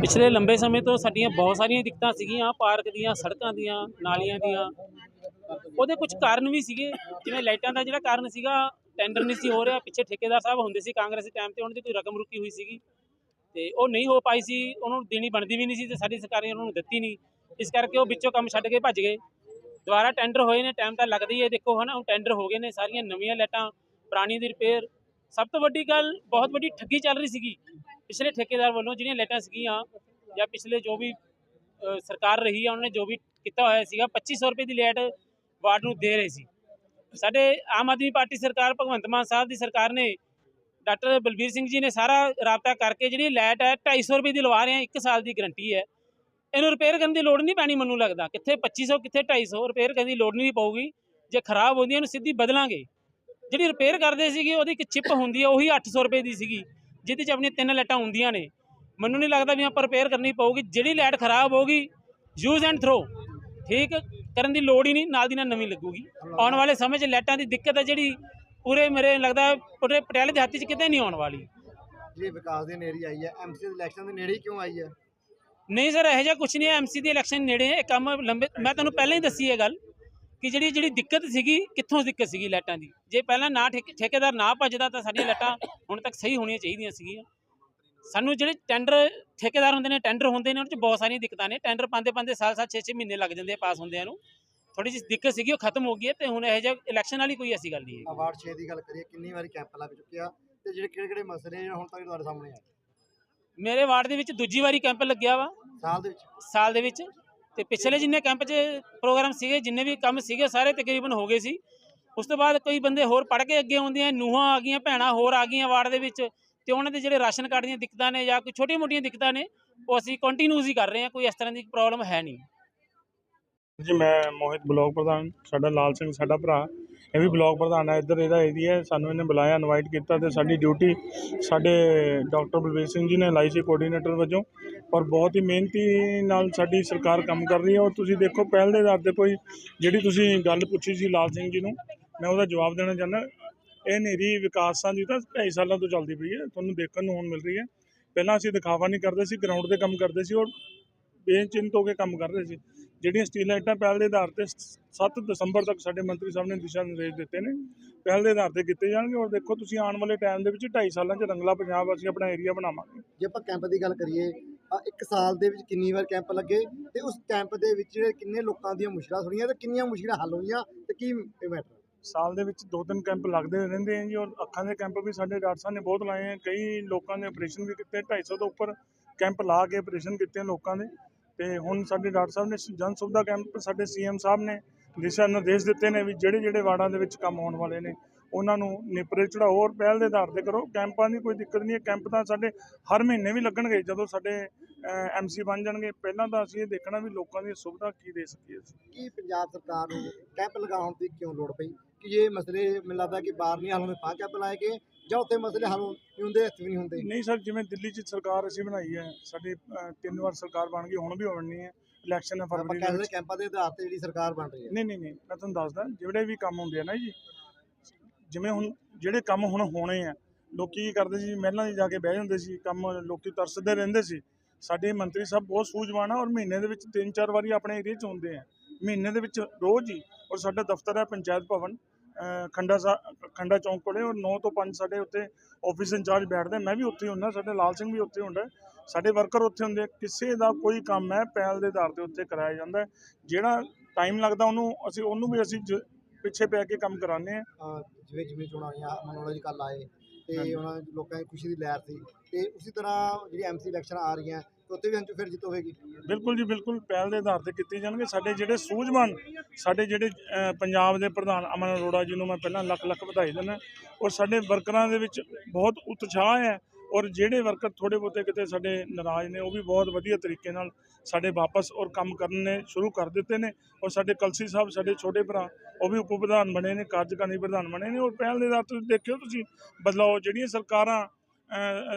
ਪਿਛਲੇ ਲੰਬੇ ਸਮੇਂ ਤੋਂ ਸਾਡੀਆਂ ਬਹੁਤ ਸਾਰੀਆਂ ਦਿੱਕਤਾਂ ਸੀਗੀਆਂ, ਪਾਰਕ ਦੀਆਂ, ਸੜਕਾਂ ਦੀਆਂ, ਨਾਲੀਆਂ ਦੀਆਂ। ਉਹਦੇ ਕੁਝ ਕਾਰਨ ਵੀ ਸੀਗੇ। ਜਿਵੇਂ ਲਾਈਟਾਂ ਦਾ ਜਿਹੜਾ ਕਾਰਨ ਸੀਗਾ ਟੈਂਡਰ ਨਹੀਂ ਸੀ ਹੋ ਰਿਹਾ। ਪਿੱਛੇ ਠੇਕੇਦਾਰ ਸਾਹਿਬ ਹੁੰਦੇ ਸੀ ਕਾਂਗਰਸੀ ਟਾਈਮ ਤੇ, ਉਹਨਾਂ ਦੀ ਕੋਈ ਰਕਮ ਰੁਕੀ ਹੋਈ ਸੀਗੀ। ਤੇ ਉਹ ਨਹੀਂ ਹੋ ਪਾਈ ਸੀ। ਉਹਨਾਂ ਨੂੰ ਦੇਣੀ ਬਣਦੀ ਵੀ ਨਹੀਂ ਸੀ ਤੇ ਸਾਡੀ ਸਰਕਾਰ ਨੇ ਉਹਨਾਂ ਨੂੰ ਦਿੱਤੀ ਨਹੀਂ। ਇਸ ਕਰਕੇ ਉਹ ਵਿੱਚੋਂ ਕੰਮ ਛੱਡ ਕੇ ਭੱਜ ਗਏ। ਦੁਬਾਰਾ ਟੈਂਡਰ ਹੋਏ ਨੇ ਟਾਈਮ ਤਾਂ ਲੱਗਦਾ ਹੀ ਹੈ। ਦੇਖੋ ਹਨਾ ਉਹ ਟੈਂਡਰ ਹੋ ਗਏ ਨੇ ਸਾਰੀਆਂ ਨਵੀਆਂ ਲਾਈਟਾਂ, ਪੁਰਾਣੀ ਦੀ ਰਿਪੇਅਰ ਸਭ ਤੋਂ ਵੱਡੀ ਗੱਲ ਬਹੁਤ ਵੱਡੀ ਠੱਗੀ ਚੱਲ ਰਹੀ ਸੀਗੀ। ਪਿਛਲੇ ਠੇਕੇਦਾਰ ਵੱਲੋਂ ਜਿਹੜੀਆਂ ਲਾਈਟਾਂ ਸੀਗੀਆਂ ਜਾਂ ਪਿਛਲੇ ਜੋ ਵੀ ਸਰਕਾਰ ਰਹੀ ਆ, ਉਹਨਾਂ ਨੇ ਜੋ ਵੀ ਕੀਤਾ ਹੋਇਆ ਸੀਗਾ 2500 ਰੁਪਏ ਦੀ ਲੈਟ ਵਾਰਡ ਨੂੰ ਦੇ ਰਹੇ ਸੀ। ਸਾਡੇ ਆਮ ਆਦਮੀ ਪਾਰਟੀ ਸਰਕਾਰ ਭਗਵੰਤ ਮਾਨ ਸਾਹਿਬ ਦੀ ਸਰਕਾਰ ਨੇ ਡਾਕਟਰ ਬਲਬੀਰ ਸਿੰਘ ਜੀ ਨੇ ਸਾਰਾ ਰਾਬਤਾ ਕਰਕੇ ਜਿਹੜੀ ਲਾਈਟ ਹੈ 250 ਰੁਪਏ ਦੀ ਲਵਾ ਰਹੇ ਆ 1 ਸਾਲ ਦੀ ਗਾਰੰਟੀ ਹੈ। ਇਹਨੂੰ ਰਿਪੇਅਰ ਕਰਨ ਦੀ ਲੋੜ ਨਹੀਂ ਪੈਣੀ ਮੈਨੂੰ ਲੱਗਦਾ। ਕਿੱਥੇ 2500 ਕਿੱਥੇ 250 ਰਿਪੇਅਰ ਕਰਨ ਦੀ ਲੋੜ ਨਹੀਂ ਪਊਗੀ। ਜੇ ਖਰਾਬ ਹੁੰਦੀ ਇਹਨੂੰ ਸਿੱਧੀ ਬਦਲਾਂਗੇ। ਜਿਹੜੀ ਰਿਪੇਅਰ ਕਰਦੇ ਸੀਗੇ ਉਹਦੀ ਇੱਕ ਚਿਪ ਹੁੰਦੀ ਹੈ ਉਹੀ 800 ਰੁਪਏ ਦੀ ਸੀਗੀ ਜਿਹਦੇ 'ਚ ਆਪਣੀਆਂ ਤਿੰਨ ਲਾਈਟਾਂ ਹੁੰਦੀਆਂ ਨੇ। ਮੈਨੂੰ ਨਹੀਂ ਲੱਗਦਾ ਵੀ ਆਪਾਂ ਰਿਪੇਅਰ ਕਰਨੀ ਪਊਗੀ। ਜਿਹੜੀ ਲਾਈਟ ਖਰਾਬ ਹੋਗੀ ਯੂਜ਼ ਐਂਡ ਥਰੋ ਠੀਕ? ਕਰਨ ਦੀ ਲੋੜ ਹੀ ਨਹੀਂ ਨਾਲ ਦੀ ਨਾਲ ਨਵੀਂ ਲੱਗੂਗੀ। ਆਉਣ ਵਾਲੇ ਸਮੇਂ 'ਚ ਲਾਈਟਾਂ ਦੀ ਦਿੱਕਤ ਹੈ ਜਿਹੜੀ ਪੂਰੇ ਮੇਰੇ ਲੱਗਦਾ ਪੂਰੇ ਪਟਿਆਲੇ ਦੇ ਹੱਥ 'ਚ ਕਿਤੇ ਨਹੀਂ ਆਉਣ ਵਾਲੀ। ਜਿਹੜੀ ਵਿਕਾਸ ਦੀ ਨੇਰੀ ਆਈ ਹੈ ਐਮਸੀ ਦੇ ਇਲੈਕਸ਼ਨ ਦੇ ਨੇੜੇ ਹੀ ਕਿਉਂ ਆਈ ਹੈ? ਨਹੀਂ ਸਰ ਇਹੋ ਜਿਹਾ ਕੁਝ ਨਹੀਂ ਹੈ ਐਮਸੀ ਦੀ ਇਲੈਕਸ਼ਨ ਨੇੜੇ ਹੈ। ਇਹ ਕੰਮ ਲੰਬੇ ਮੈਂ ਤੁਹਾਨੂੰ ਪਹਿਲਾਂ ਹੀ ਦੱਸੀ ਇਹ ਗੱਲ। ਕਿ ਜਿਹੜੀ ਜਿਹੜੀ ਦਿੱਕਤ ਸੀਗੀ ਕਿੱਥੋਂ ਦਿੱਕਤ ਸੀਗੀ ਲਾਈਟਾਂ ਦੀ? ਜੇ ਪਹਿਲਾਂ ਨਾ ਠੇਕੇ- ਠੇਕੇਦਾਰ ਨਾ ਭੱਜਦਾ ਤਾਂ ਸਾਡੀਆਂ ਲਾਈਟਾਂ ਹੁਣ ਤੱਕ ਸਹੀ ਹੋਣੀਆਂ ਚਾਹੀਦੀਆਂ ਸੀਗੀਆਂ। ਸਾਨੂੰ ਜਿਹੜੇ ਟੈਂਡਰ ਠੇਕੇਦਾਰ ਹੁੰਦੇ ਨੇ ਟੈਂਡਰ ਹੁੰਦੇ ਨੇ ਉਹਨਾਂ 'ਚ ਬਹੁਤ ਸਾਰੀਆਂ ਦਿੱਕਤਾਂ ਨੇ। ਟੈਂਡਰ ਪਾਉਂਦੇ ਪਾਉਂਦੇ ਸਾਲ ਸਾਲ 6-6 ਮਹੀਨੇ ਲੱਗ ਜਾਂਦੇ ਆ ਪਾਸ ਹੁੰਦਿਆਂ ਨੂੰ। ਥੋੜੀ ਜਿਹੀ ਦਿੱਕਤ ਸੀਗੀ ਉਹ ਖਤਮ ਹੋ ਗਈ ਹੈ ਤੇ ਹੁਣ ਇਹੋ ਜਿਹਾ ਇਲੈਕਸ਼ਨ ਵਾਲੀ ਕੋਈ ਐਸੀ ਗੱਲ ਨਹੀਂ ਹੈ ਅਵਾਰਡ 6 ਦੀ ਗੱਲ ਕਰੀਏ ਕਿੰਨੀ ਵਾਰੀ ਕੈਂਪ ਲੱਗ ਚੁੱਕਿਆ ਤੇ ਜਿਹੜੇ ਕਿਹੜੇ ਕਿਹੜੇ ਮਸਲੇ ਜਿਹੜੇ ਹੁਣ ਤੱਕ ਤੁਹਾਡੇ ਸਾਹਮਣੇ ਆਏ? ਮੇਰੇ ਵਾਰਡ ਦੇ ਵਿੱਚ ਦੂਜੀ ਵਾਰੀ ਕੈਂਪ ਲੱਗਿਆ ਵਾ। ਸਾਲ ਦੇ ਵਿੱਚ? ਸਾਲ ਦੇ ਵਿੱਚ। ਤੇ ਪਿਛਲੇ ਜਿੰਨੇ ਕੈਂਪ 'ਚ ਪ੍ਰੋਗਰਾਮ ਸੀਗੇ, ਜਿੰਨੇ ਵੀ ਕੰਮ ਸੀਗੇ, ਸਾਰੇ ਤਕਰੀਬਨ ਹੋ ਗਏ ਸੀ। ਉਸ ਤੋਂ ਬਾਅਦ ਕੋਈ ਬੰਦੇ ਹੋਰ ਪੜ ਕੇ ਅੱਗੇ ਆਉਂਦੇ ਆ, ਨੂਹਾਂ ਆ ਗਈਆਂ, ਭੈਣਾਂ ਹੋਰ ਆ ਗਈਆਂ ਵਾਰਡ ਦੇ ਵਿੱਚ, ਤੇ ਉਹਨਾਂ ਦੇ ਜਿਹੜੇ ਰਾਸ਼ਨ ਕਾਰਡ ਦੀਆਂ ਦਿੱਕਤਾਂ ਨੇ ਜਾਂ ਕੋਈ ਛੋਟੀਆਂ ਮੋਟੀਆਂ ਦਿੱਕਤਾਂ ਨੇ, ਉਹ ਅਸੀਂ ਕੰਟੀਨਿਊਸ ਹੀ ਕਰ ਰਹੇ ਹਾਂ, ਕੋਈ ਇਸ ਤਰ੍ਹਾਂ ਦੀ ਪ੍ਰੋਬਲਮ ਹੈ ਨਹੀਂ। ਜੀ, ਮੈਂ ਮੋਹਿਤ ਬਲਾਕ ਪ੍ਰਧਾਨ, ਸਾਡਾ ਲਾਲ ਸਿੰਘ ਸਾਡਾ ਭਰਾ। ਇਹ ਵੀ ਬਲਾਕ ਪ੍ਰਧਾਨ ਹੈ, ਇੱਧਰ ਇਹਦਾ ਏਰੀਆ ਹੈ, ਸਾਨੂੰ ਇਹਨੇ ਬੁਲਾਇਆ ਇਨਵਾਈਟ ਕੀਤਾ ਤੇ ਸਾਡੀ ਡਿਊਟੀ ਸਾਡੇ ਡਾਕਟਰ ਬਲਵੀਰ ਸਿੰਘ ਜੀ ਨੇ ਲਾਈ ਸੀ ਕੋਆਰਡੀਨੇਟਰ ਵਜੋਂ। ਔਰ ਬਹੁਤ ਹੀ ਮਿਹਨਤੀ ਨਾਲ ਸਾਡੀ ਸਰਕਾਰ ਕੰਮ ਕਰ ਰਹੀ ਹੈ। ਔਰ ਤੁਸੀਂ ਦੇਖੋ, ਪਹਿਲ ਦੇ ਆਧਾਰ ਤੇ ਕੋਈ ਜਿਹੜੀ ਤੁਸੀਂ ਗੱਲ ਪੁੱਛੀ ਸੀ ਲਾਲ ਸਿੰਘ ਜੀ ਨੂੰ, ਮੈਂ ਉਹਦਾ ਜਵਾਬ ਦੇਣਾ ਚਾਹੁੰਦਾ, ਇਹ ਨੇਰੀ ਵਿਕਾਸਾਂ ਦੀ ਤਾਂ ਢਾਈ ਸਾਲਾਂ ਤੋਂ ਚੱਲਦੀ ਪਈ ਹੈ, ਤੁਹਾਨੂੰ ਦੇਖਣ ਨੂੰ ਹੁਣ ਮਿਲ ਰਹੀ ਹੈ। ਪਹਿਲਾਂ ਅਸੀਂ ਦਿਖਾਵਾ ਨਹੀਂ ਕਰਦੇ ਸੀ ਗਰਾਊਂਡ ਤੇ ਕੰਮ ਕਰਦੇ ਸੀ, ਔਰ ਬੇਚਿੰਤ ਹੋ ਕੇ ਕੰਮ ਕਰ ਰਹੇ ਸੀ। ਜਿਹੜੀਆਂ ਸਟੀਲ ਲਾਈਟਾਂ ਪਹਿਲ ਦੇ ਆਧਾਰ ਤੇ 7 ਦਸੰਬਰ ਤੱਕ ਸਾਡੇ ਮੰਤਰੀ ਸਾਹਿਬ ਨੇ ਦਿਸ਼ਾ ਨਿਰਦੇਸ਼ ਦਿੱਤੇ ਨੇ। ਪਹਿਲ ਦੇ ਆਧਾਰ ਤੇ ਕੀਤੇ ਜਾਣਗੇ ਔਰ ਦੇਖੋ ਤੁਸੀਂ ਆਉਣ ਵਾਲੇ ਟਾਈਮ ਦੇ ਵਿੱਚ 2.5 ਸਾਲਾਂ 'ਚ ਰੰਗਲਾ ਪੰਜਾਬ ਅਸੀਂ ਆਪਣਾ ਏਰੀਆ ਬਣਾਵਾਂਗੇ। ਜੇ ਆਪਾਂ ਕੈਂਪ ਦੀ ਗੱਲ ਕਰੀਏ ਆ ਇੱਕ ਸਾਲ ਦੇ ਵਿੱਚ ਕਿੰਨੀ ਵਾਰ ਕੈਂਪ ਲੱਗੇ ਤੇ ਉਸ ਕੈਂਪ ਦੇ ਵਿੱਚ ਕਿੰਨੇ ਲੋਕਾਂ ਦੀਆਂ ਮੁਸ਼ਕਲਾਂ ਸੁਣੀਆਂ ਤੇ ਕਿੰਨੀਆਂ ਮੁਸ਼ਕਲਾਂ ਹੱਲ ਹੋਈਆਂ ਤੇ ਕੀ ਮੈਟਰ ਸਾਲ ਦੇ ਵਿੱਚ ਦੋ ਤਿੰਨ ਕੈਂਪ ਲੱਗਦੇ ਰਹਿੰਦੇ ਆ ਜੀ ਔਰ ਅੱਖਾਂ ਦੇ ਕੈਂਪ ਵੀ ਸਾਡੇ ਡਾਕਟਰ ਸਾਹਿਬ ਨੇ ਬਹੁਤ ਲਾਏ ਆ। ਕਈ ਲੋਕਾਂ ਦੇ ਆਪਰੇਸ਼ਨ ਵੀ ਕੀਤੇ 250 ਤੋਂ ਉੱਪਰ ਕੈਂਪ ਲਾ ਕੇ ਆਪਰੇਸ਼ਨ ਕੀਤੇ ਲੋਕਾਂ ਦੇ। ਤੇ ਹੁਣ ਸਾਡੇ ਡਾਕਟਰ ਸਾਹਿਬ ਨੇ ਜਨ ਸੁਵਿਧਾ ਕੈਂਪ ਸਾਡੇ ਸੀਐਮ ਸਾਹਿਬ ਨੇ ਦਿਸ਼ਾ ਨਿਰਦੇਸ਼ ਦਿੱਤੇ ਨੇ ਵੀ ਜਿਹੜੇ ਜਿਹੜੇ ਵਾਰਡਾਂ ਦੇ ਵਿੱਚ ਕੰਮ ਆਉਣ ਵਾਲੇ ਨੇ, ਉਹਨਾਂ ਨੂੰ ਨਿਪਰੇ ਚੜਾਓ ਔਰ ਪਹਿਲ ਦੇ ਆਧਾਰ ਤੇ ਕਰੋ। ਕੈਂਪਾਂ ਦੀ ਕੋਈ ਦਿੱਕਤ ਨਹੀਂ ਹੈ। ਕੈਂਪ ਤਾਂ ਸਾਡੇ ਹਰ ਮਹੀਨੇ ਵੀ ਲੱਗਣਗੇ ਜਦੋਂ ਸਾਡੇ ਐਮਸੀ ਬਣ ਜਾਣਗੇ। ਪਹਿਲਾਂ ਤਾਂ ਅਸੀਂ ਇਹ ਦੇਖਣਾ ਵੀ ਲੋਕਾਂ ਦੀ ਸੁਵਿਧਾ ਕੀ ਦੇ ਸਕੀਏ ਕੀ ਪੰਜਾਬ ਸਰਕਾਰ ਨੂੰ ਕੈਂਪ ਲਗਾਉਣ ਦੀ ਕਿਉਂ ਲੋੜ ਪਈ? ਕਿ ਇਹ ਮਸਲੇ ਮੈਨੂੰ ਲੱਗਦਾ ਕਿ ਬਾਹਰ ਨਹੀਂ ਹੱਲ ਹੁੰਦੇ ਤਾਂ ਕੈਂਪ ਲਾਏ ਗਏ ਜਾਂ ਉੱਥੇ ਮਸਲੇ ਹੱਲ ਨਹੀਂ ਹੁੰਦੇ ਇੱਥੇ ਵੀ ਨਹੀਂ ਹੁੰਦੇ। ਨਹੀਂ ਸਰ ਜਿਵੇਂ ਦਿੱਲੀ 'ਚ ਸਰਕਾਰ ਅਸੀਂ ਬਣਾਈ ਹੈ ਸਾਡੀ ਅ, ਤਿੰਨ ਵਾਰ ਸਰਕਾਰ ਬਣ ਗਈ ਹੁਣ ਵੀ ਬਣਨੀ ਹੈ ਇਲੈਕਸ਼ਨ ਹੈ ਆਪਾਂ ਫਰਵਰੀ ਦੇ ਕਹਿੰਦੇ ਵਿੱਚ। ਕੈਂਪਾਂ ਦੇ ਆਧਾਰ ਤੇ ਜਿਹੜੀ ਸਰਕਾਰ ਬਣ ਰਹੀ ਹੈ। ਨਹੀਂ ਨਹੀਂ ਨਹੀਂ ਮੈਂ ਤੁਹਾਨੂੰ ਦੱਸਦਾ ਜਿਹੜੇ ਵੀ ਕੰਮ ਹੁੰਦੇ ਆ ਨਾ ਜੀ ਜਿਵੇਂ ਹੁਣ ਜਿਹੜੇ ਕੰਮ ਹੁਣ ਹੋਣੇ ਆ ਲੋਕੀ ਕੀ ਕਰਦੇ ਸੀ ਮਹਿਲਾਂ 'ਚ ਜਾ ਕੇ ਬਹਿ ਜਾਂਦੇ ਸੀ ਕੰਮ ਲੋਕੀ ਤਰਸਦੇ ਰਹਿੰਦੇ ਸੀ। ਸਾਡੇ ਮੰਤਰੀ ਸਾਹਿਬ ਬਹੁਤ ਸੂਝਵਾਨ ਆ ਔਰ ਮਹੀਨੇ ਦੇ ਵਿੱਚ ਤਿੰਨ ਚਾਰ ਵਾਰੀ ਆਪਣੇ ਏਰੀਆ 'ਚ ਆਉਂਦੇ ਆ। ਮਹੀਨੇ ਦੇ ਵਿੱਚ ਰੋਜ਼ ਹੀ ਔਰ ਸਾਡਾ ਦਫ਼ਤਰ ਹੈ ਪੰਚਾਇਤ ਭਵਨ ਖੰਡਾ ਖੰਡਾ ਚੌਂਕ ਕੋਲੇ ਔਰ 9 ਤੋਂ 5 ਸਾਡੇ ਉੱਤੇ ਆਫਿਸ ਇੰਚਾਰਜ ਬੈਠਦੇ ਮੈਂ ਵੀ ਉੱਥੇ ਹੁੰਦਾ ਸਾਡੇ ਲਾਲ ਸਿੰਘ ਵੀ ਉੱਥੇ ਹੁੰਦਾ ਸਾਡੇ ਵਰਕਰ ਉੱਥੇ ਹੁੰਦੇ। ਕਿਸੇ ਦਾ ਕੋਈ ਕੰਮ ਹੈ ਪਹਿਲ ਦੇ ਆਧਾਰ ਤੇ ਉੱਥੇ ਕਰਾਇਆ ਜਾਂਦਾ। ਜਿਹੜਾ ਟਾਈਮ ਲੱਗਦਾ ਉਹਨੂੰ ਅਸੀਂ ਉਹਨੂੰ ਵੀ ਅਸੀਂ ਜ- ਪਿੱਛੇ ਪੈ ਕੇ ਕੰਮ ਕਰਾਉਂਦੇ ਆ ਜਿਵੇਂ ਜਿਵੇਂ ਚੋਣਾਂ ਆਈਆਂ ਮਨੋਰੰਜਨ ਕੱਲ ਆਏ ਤੇ। ਉਹਨਾਂ ਲੋਕਾਂ ਦੀ ਖੁਸ਼ੀ ਦੀ ਲਹਿਰ ਸੀ ਤੇ ਉਸੇ ਤਰ੍ਹਾਂ ਜਿਹੜੀ ਐਮਸੀ ਇਲੈਕਸ਼ਨ ਆ ਰਹੀਆਂ ਉੱਤੇ ਵੀ ਹੰਝੂ ਫਿਰ ਜਿੱਤ ਹੋਵੇਗੀ। ਬਿਲਕੁਲ ਜੀ, ਬਿਲਕੁਲ। ਪਹਿਲ ਦੇ ਆਧਾਰ ਤੇ ਕੀਤੇ ਜਾਣਗੇ। ਸਾਡੇ ਜਿਹੜੇ ਸੂਝਵਾਨ, ਸਾਡੇ ਜਿਹੜੇ ਪੰਜਾਬ ਦੇ ਪ੍ਰਧਾਨ ਅਮਨ ਅਰੋੜਾ ਜੀ ਨੂੰ ਮੈਂ ਪਹਿਲਾਂ ਲੱਖ ਲੱਖ ਵਧਾਈ ਦਿੰਦਾ। ਔਰ ਸਾਡੇ ਵਰਕਰਾਂ ਦੇ ਵਿੱਚ ਬਹੁਤ ਉਤਸ਼ਾਹ ਹੈ। ਔਰ ਜਿਹੜੇ ਵਰਕਰ ਥੋੜੇ ਬਹੁਤੇ ਕਿਤੇ ਸਾਡੇ ਨਾਰਾਜ਼ ਨੇ, ਉਹ ਵੀ ਬਹੁਤ ਵਧੀਆ ਤਰੀਕੇ ਨਾਲ ਸਾਡੇ ਵਾਪਸ ਔਰ ਕੰਮ ਕਰਨੇ ਸ਼ੁਰੂ ਕਰ ਦਿੱਤੇ ਨੇ। ਔਰ ਸਾਡੇ ਕਲਸੀ ਸਾਹਿਬ, ਸਾਡੇ ਛੋਟੇ ਭਰਾ, ਉਹ ਵੀ ਉਪ ਪ੍ਰਧਾਨ ਬਣੇ ਨੇ, ਕਾਰਜਕਾਰੀ ਪ੍ਰਧਾਨ ਬਣੇ ਨੇ। ਔਰ ਪਹਿਲ ਦੇ ਆਧਾਰ ਤੇ ਦੇਖਿਓ ਤੁਸੀਂ, ਬਦਲਾਓ ਜਿਹੜੀਆਂ ਸਰਕਾਰਾਂ